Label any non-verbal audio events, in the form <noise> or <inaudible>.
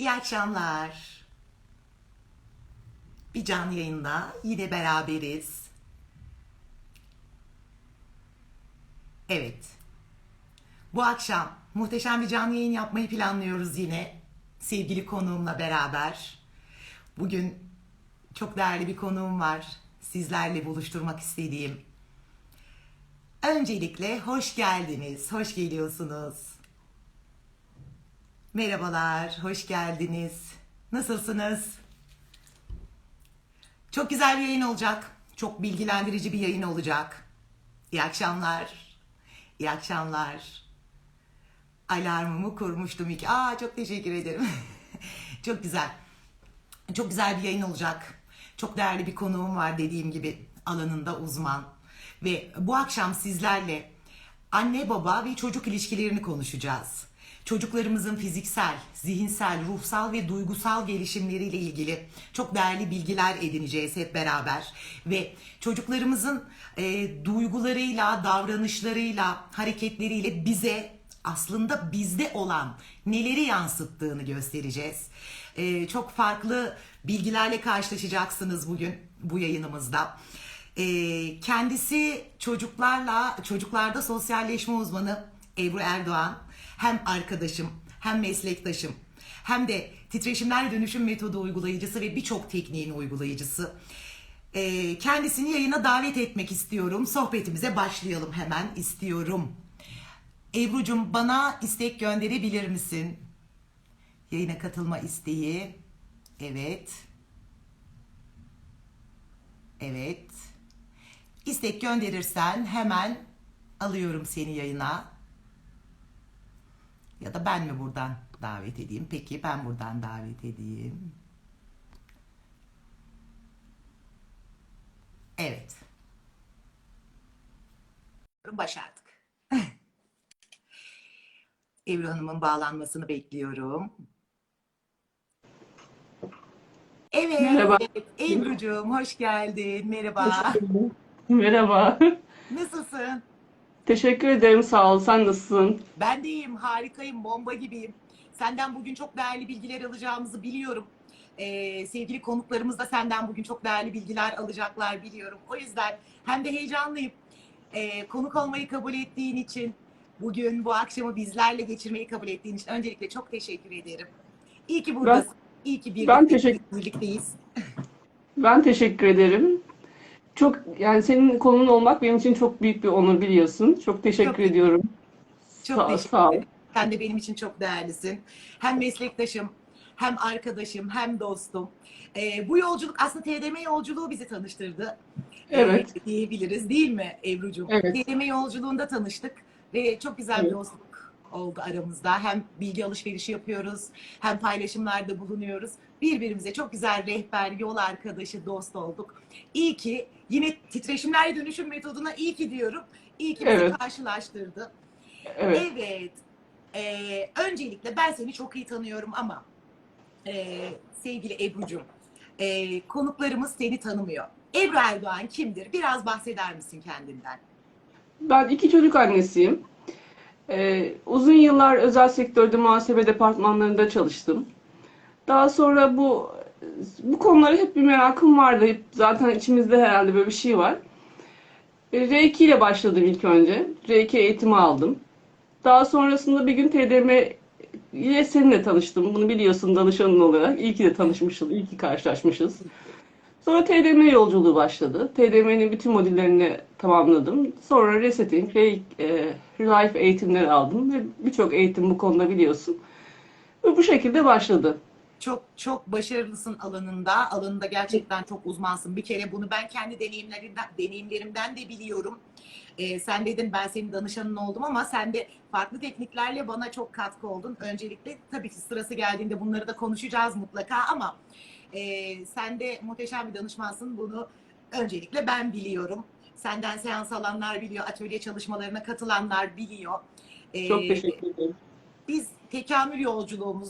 İyi akşamlar. Bir canlı yayında yine beraberiz. Evet. Bu akşam muhteşem bir canlı yayın yapmayı planlıyoruz yine. Sevgili konuğumla beraber. Bugün çok değerli bir konuğum var. Sizlerle buluşturmak istediğim. Öncelikle hoş geldiniz. Hoş geliyorsunuz. Merhabalar, hoş geldiniz. Nasılsınız? Çok güzel bir yayın olacak. Çok bilgilendirici bir yayın olacak. İyi akşamlar. İyi akşamlar. Alarmımı kurmuştum ilk. Aa çok teşekkür ederim. <laughs> çok güzel. Çok güzel bir yayın olacak. Çok değerli bir konuğum var dediğim gibi alanında uzman. Ve bu akşam sizlerle anne baba ve çocuk ilişkilerini konuşacağız. Çocuklarımızın fiziksel, zihinsel, ruhsal ve duygusal gelişimleriyle ilgili çok değerli bilgiler edineceğiz hep beraber. Ve çocuklarımızın e, duygularıyla, davranışlarıyla, hareketleriyle bize aslında bizde olan neleri yansıttığını göstereceğiz. Ee, çok farklı bilgilerle karşılaşacaksınız bugün bu yayınımızda. Ee, kendisi çocuklarla, çocuklarda sosyalleşme uzmanı Ebru Erdoğan. Hem arkadaşım, hem meslektaşım, hem de titreşimler dönüşüm metodu uygulayıcısı ve birçok tekniğin uygulayıcısı. Ee, kendisini yayına davet etmek istiyorum. Sohbetimize başlayalım hemen istiyorum. Ebru'cum bana istek gönderebilir misin? Yayına katılma isteği. Evet. Evet. İstek gönderirsen hemen alıyorum seni yayına. Ya da ben mi buradan davet edeyim? Peki ben buradan davet edeyim. Evet. Başardık. <laughs> Ebru Hanım'ın bağlanmasını bekliyorum. Evet, Merhaba. Ebru'cum hoş geldin. Merhaba. Merhaba. Nasılsın? Teşekkür ederim. Sağ ol. Sen nasılsın? Ben de iyiyim, harikayım, bomba gibiyim. Senden bugün çok değerli bilgiler alacağımızı biliyorum. Ee, sevgili konuklarımız da senden bugün çok değerli bilgiler alacaklar biliyorum. O yüzden hem de heyecanlıyım. Ee, konuk olmayı kabul ettiğin için, bugün bu akşamı bizlerle geçirmeyi kabul ettiğin için öncelikle çok teşekkür ederim. İyi ki buradasın. İyi ki ben birlikte, teşekkür- birlikteyiz. Ben teşekkür ederim. Çok yani senin konun olmak benim için çok büyük bir onur biliyorsun. Çok teşekkür Çok- ediyorum. Çok Sağ, teşekkür sağ ol. Sen de benim için çok değerlisin. Hem meslektaşım, hem arkadaşım, hem dostum. Ee, bu yolculuk aslında TDM yolculuğu bizi tanıştırdı. Ee, Evet. diyebiliriz değil mi Ebru'cum? Evet. TDM yolculuğunda tanıştık ve çok güzel bir Evet. dostluk oldu aramızda. Hem bilgi alışverişi yapıyoruz, hem paylaşımlarda bulunuyoruz. Birbirimize çok güzel rehber, yol arkadaşı, dost olduk. İyi ki yine titreşimler dönüşüm metoduna iyi ki diyorum. İyi ki bizi Evet. karşılaştırdı. Evet. Evet. Ee, öncelikle ben seni çok iyi tanıyorum ama e, sevgili Ebru'cum e, konuklarımız seni tanımıyor. Ebru Erdoğan kimdir? Biraz bahseder misin kendinden? Ben iki çocuk annesiyim. Ee, uzun yıllar özel sektörde muhasebe departmanlarında çalıştım. Daha sonra bu bu konulara hep bir merakım vardı. Hep zaten içimizde herhalde böyle bir şey var. E, R2 ile başladım ilk önce. R2 eğitimi aldım. Daha sonrasında bir gün TDM ile seninle tanıştım. Bunu biliyorsun danışanın olarak. İyi ki de tanışmışız, iyi ki karşılaşmışız. Sonra TDM yolculuğu başladı. TDM'nin bütün modüllerini tamamladım. Sonra resetting, re, e, life eğitimleri aldım ve birçok eğitim bu konuda biliyorsun. Ve bu şekilde başladı. Çok çok başarılısın alanında. Alanında gerçekten çok uzmansın. Bir kere bunu ben kendi deneyimlerimden, deneyimlerimden de biliyorum. Ee, sen dedin ben senin danışanın oldum ama sen de farklı tekniklerle bana çok katkı oldun. Öncelikle tabii ki sırası geldiğinde bunları da konuşacağız mutlaka ama e, sen de muhteşem bir danışmansın. Bunu öncelikle ben biliyorum. Senden seans alanlar biliyor, atölye çalışmalarına katılanlar biliyor. Ee, Çok teşekkür ederim. biz tekamül yolculuğumuz